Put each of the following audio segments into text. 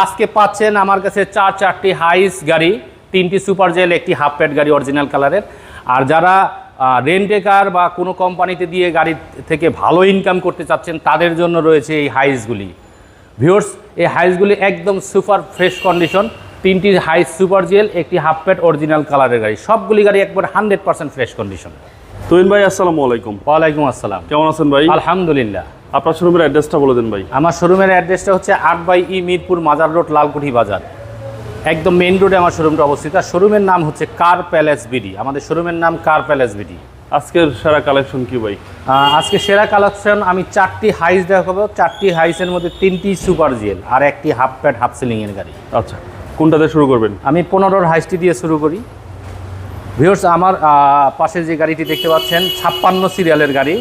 আজকে পাচ্ছেন আমার কাছে চার চারটি হাইস গাড়ি তিনটি সুপার জেল একটি হাফ প্যাড গাড়ি অরিজিনাল কালারের আর যারা রেন্টে কার বা কোনো কোম্পানিতে দিয়ে গাড়ি থেকে ভালো ইনকাম করতে চাচ্ছেন তাদের জন্য রয়েছে এই হাইসগুলি। ভিউর্স এই হাইসগুলি একদম সুপার ফ্রেশ কন্ডিশন তিনটি হাইস সুপার জেল একটি হাফ প্যাড অরিজিনাল কালারের গাড়ি। সবগুলি গাড়ি একবার hundred percent fresh condition Tuhin ভাই আসসালামু আলাইকুম। ওয়ালাইকুম আসসালাম। কেমন আছেন ভাই? আলহামদুলিল্লাহ। আপনার শোরুমের অ্যাড্রেসটা বলে দেন ভাই। আমার শোরুমের অ্যাড্রেসটা হচ্ছে আট বাই ই মিরপুর মাজার রোড লালকুঠি বাজার। একদম মেইন রোডে আমার শোরুমটা অবস্থিত। আর শোরুমের নাম হচ্ছে কার প্যালেস বিডি। আমাদের শোরুমের নাম কার প্যালেস বিডি। আজকের সেরা কালেকশন কি ভাই? আজকে সেরা কালেকশন আমি চারটি হাইস দেখাবো। চারটি হাইসের মধ্যে তিনটি সুপার জেল আর একটি হাফ প্যাড হাফ সিলিংয়ের গাড়ি। আচ্ছা কোনটাতে শুরু করবেন? আমি পনেরোর হাইসটি দিয়ে শুরু করি। ভিউর্স আমার পাশে যে গাড়িটি দেখতে পাচ্ছেন ছাপ্পান্ন সিরিয়ালের গাড়ি।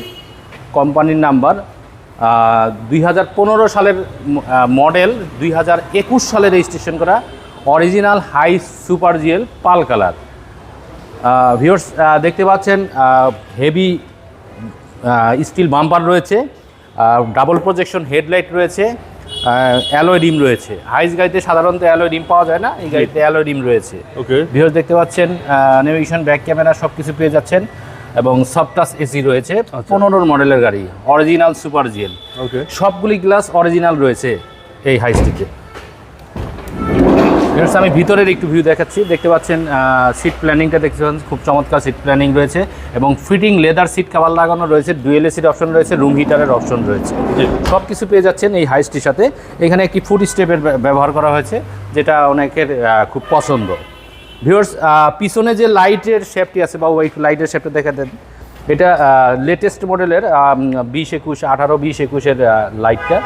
কোম্পানির নাম্বার দুই হাজার পনেরো সালের মডেল দুই হাজার একুশ সালে রেজিস্ট্রেশন করা original high super GL pearl colour. Viewers দেখতে পাচ্ছেন হেভি স্টিল বাম্পার রয়েছে ডাবল প্রজেকশন হেডলাইট রয়েছে অ্যালোয় ডিম রয়েছে। হাইস গাড়িতে সাধারণত অ্যালোয় ডিম পাওয়া যায় না এই গাড়িতে অ্যালোয় ডিম রয়েছে। ওকে। ভিউর্স দেখতে পাচ্ছেন নেভিগেশন ব্যাক ক্যামেরা সব কিছু পেয়ে যাচ্ছেন। এবং সফটাস এসি রয়েছে পনেরোর মডেলের গাড়ি অরিজিনাল সুপার জিএল ওকে। সবগুলি গ্লাস অরিজিনাল রয়েছে এই হাইস্টিতে Viewers, আমি ভিতরের একটু ভিউ দেখাচ্ছি। দেখতে পাচ্ছেন সিট প্ল্যানিংটা দেখতে পাচ্ছেন খুব চমৎকার সিট প্ল্যানিং রয়েছে এবং ফিটিং লেদার সিট কাভার লাগানো রয়েছে ডুয়েল এসির অপশন রয়েছে রুম হিটারের অপশন রয়েছে। সব কিছু পেয়ে যাচ্ছেন এই হাইস্টির সাথে। এখানে একটি ফুড স্টেপের ব্যবহার করা হয়েছে যেটা অনেকের খুব পছন্দ। ভিউয়ার্স পিছনে যে লাইটের শেপটি আছে বা ওই লাইটের শেপটা দেখা দেন এটা লেটেস্ট মডেলের বিশ একুশ আঠারো বিশ একুশের লাইটটা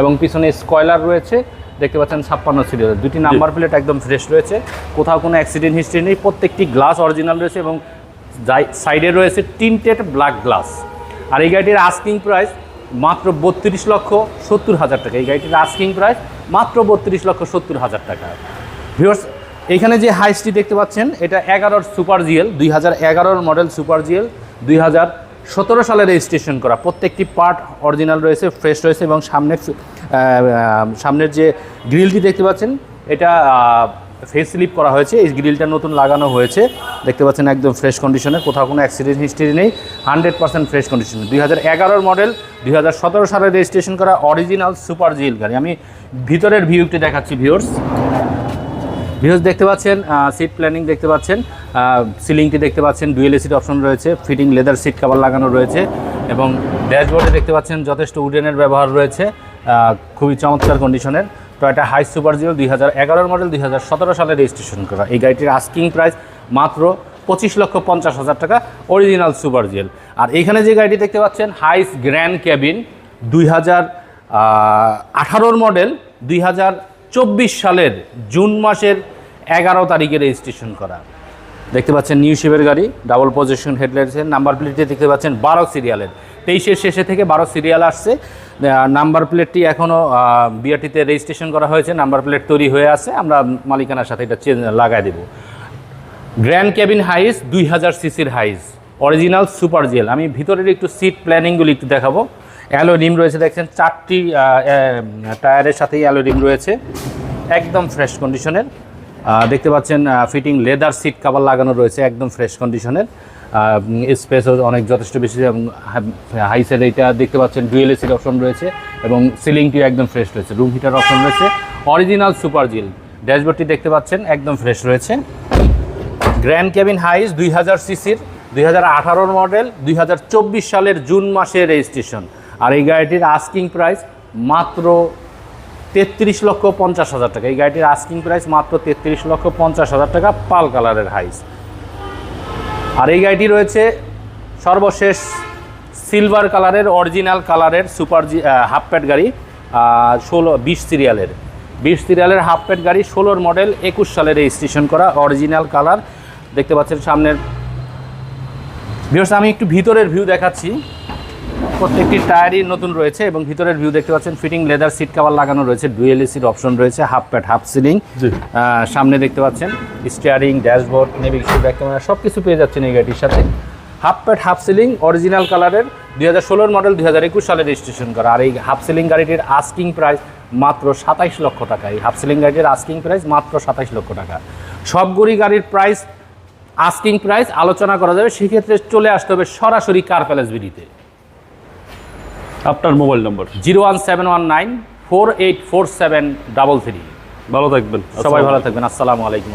এবং পিছনে স্কয়লার রয়েছে দেখতে পাচ্ছেন ছাপ্পান্ন সিরিয়াল। দুটি নাম্বার প্লেট একদম ফ্রেশ রয়েছে। কোথাও কোনো অ্যাক্সিডেন্ট হিস্ট্রি নেই প্রত্যেকটি গ্লাস অরিজিনাল রয়েছে এবং সাইডে রয়েছে টিনটেড ব্ল্যাক গ্লাস আর এই গাড়িটির আস্কিং প্রাইস মাত্র বত্রিশ লক্ষ সত্তর হাজার টাকা। এই গাড়িটির আস্কিং প্রাইস মাত্র বত্রিশ লক্ষ সত্তর হাজার টাকা। ভিউয়ার্স এখানে যে হাইসটি দেখতে পাচ্ছেন, এটা এগারোর সুপার জিএল, দুই হাজার মডেল সুপার জিএল, দুই হাজার সতেরো সালে রেজিস্ট্রেশন করা। প্রত্যেকটি পার্ট অরিজিনাল রয়েছে, ফ্রেশ রয়েছে এবং সামনে সামনের যে গ্রিলটি দেখতে পাচ্ছেন, এটা ফেস স্লিপ করা হয়েছে। এই গ্রিলটা নতুন লাগানো হয়েছে। দেখতে পাচ্ছেন একদম ফ্রেশ কন্ডিশনে কোথাও কোনো অ্যাক্সিডেন্ট হিস্ট্রি নেই। হান্ড্রেড পার্সেন্ট ফ্রেশ কন্ডিশনে দুই হাজার মডেল দুই হাজার সতেরো সালে রেজিস্ট্রেশন করা অরিজিনাল সুপার জিএল গাড়ি। আমি ভিতরের ভিউটি দেখাচ্ছি ভিউর্স ভিউজ দেখতে পাচ্ছেন সিট প্ল্যানিং দেখতে পাচ্ছেন সিলিংটি দেখতে পাচ্ছেন ডুয়েল এসির অপশন রয়েছে ফিটিং লেদার সিট কাভার লাগানো রয়েছে এবং ড্যাশবোর্ডে দেখতে পাচ্ছেন যথেষ্ট উডেনের ব্যবহার রয়েছে খুবই চমৎকার কন্ডিশনের টয়টা হাই সুপার জিরো দুই হাজার এগারোর মডেল দুই হাজার সতেরো সালে রেজিস্ট্রেশন করা। এই গাড়িটির আস্কিং প্রাইস মাত্র পঁচিশ লক্ষ পঞ্চাশ হাজার টাকা অরিজিনাল সুপার জেল আর এখানে যে গাড়িটি দেখতে পাচ্ছেন হাইস গ্র্যান্ড ক্যাবিন দুই হাজার আঠারোর মডেল দুই হাজার চব্বিশ সালের জুন মাসের এগারো তারিখে রেজিস্ট্রেশন করা। দেখতে পাচ্ছেন নিউ শিপের গাড়ি ডাবল পজিশন হেডলাইটসের নাম্বার প্লেটটি দেখতে পাচ্ছেন বারো সিরিয়ালের তেইশের শেষে থেকে বারো সিরিয়াল আসছে। নাম্বার প্লেটটি এখনও বিআরটিতে রেজিস্ট্রেশন করা হয়েছে নাম্বার প্লেট তৈরি হয়ে আছে, আমরা মালিকানার সাথে এটা চেঞ্জ, লাগাই দেবো। গ্র্যান্ড ক্যাবিন হাইস দুই হাজার সিসির হাইস অরিজিনাল সুপার জেল আমি ভিতরের একটু সিট প্ল্যানিংগুলি একটু দেখাবো। অ্যালো রিম রয়েছে, দেখছেন? চারটি টায়ারের সাথেই অ্যালো রিম রয়েছে। একদম ফ্রেশ কন্ডিশনের দেখতে পাচ্ছেন ফিটিং লেদার সিট কাভার লাগানো রয়েছে, একদম ফ্রেশ কন্ডিশনের স্পেসও অনেক যথেষ্ট বেশি হাইসের এইটা দেখতে পাচ্ছেন ডুয়েল এসির অপশন রয়েছে, এবং সিলিংটিও একদম ফ্রেশ রয়েছে রুম হিটার অপশন রয়েছে। অরিজিনাল সুপার জিল ড্যাশবোর্ডটি দেখতে পাচ্ছেন, একদম ফ্রেশ রয়েছে। গ্র্যান্ড ক্যাবিন হাইস দুই হাজার সিসির দুই মডেল দুই হাজার চব্বিশ সালের জুন মাসে রেজিস্ট্রেশন আর এই গাড়িটির আস্কিং প্রাইস মাত্র তেত্রিশ লক্ষ পঞ্চাশ হাজার টাকা। এই গাড়িটির আস্কিং প্রাইস মাত্র তেত্রিশ লক্ষ পঞ্চাশ হাজার টাকা পাল কালারের হাইস আর এই গাড়িটি রয়েছে সর্বশেষ সিলভার কালারের অরিজিনাল কালারের সুপার জি হাফ প্যাড গাড়ি ষোলো, বিশ সিরিয়ালের বিশ সিরিয়ালের হাফ প্যাড গাড়ি ষোলোর মডেল একুশ সালে রেজিস্ট্রেশন করা অরিজিনাল কালার দেখতে পাচ্ছেন সামনের। ভিউস আমি একটু ভিতরের ভিউ দেখাচ্ছি। প্রত্যেকটি টায়ারই নতুন রয়েছে এবং ভিতরের ভিউ দেখতে পাচ্ছেন ফিটিং লেদার সিট কাভার লাগানো রয়েছে ডুয়েল এসির অপশন রয়েছে হাফ প্যাড হাফ সিলিং সামনে দেখতে পাচ্ছেন steering dashboard navigation back camera সব কিছু পেয়ে যাচ্ছেন এই গাড়িটির সাথে। Half pad half ceiling original কালারের দুই হাজার ষোলোর মডেল দুই হাজার একুশ সালে রেজিস্ট্রেশন করা। আর এই হাফ সিলিং গাড়িটির আস্কিং প্রাইস মাত্র সাতাইশ লক্ষ টাকা। এই হাফ সিলিং গাড়িটির আস্কিং প্রাইস মাত্র সাতাইশ লক্ষ টাকা। সবগুলি গাড়ির প্রাইস আস্কিং প্রাইস আলোচনা করা যাবে সেক্ষেত্রে চলে আসতে হবে সরাসরি কার প্যালেস বিডিতে আপনার mobile number. Zero one seven one nine four eight four seven double three. ভালো থাকবেন। সবাই ভালো থাকবেন। আসসালামু আলাইকুম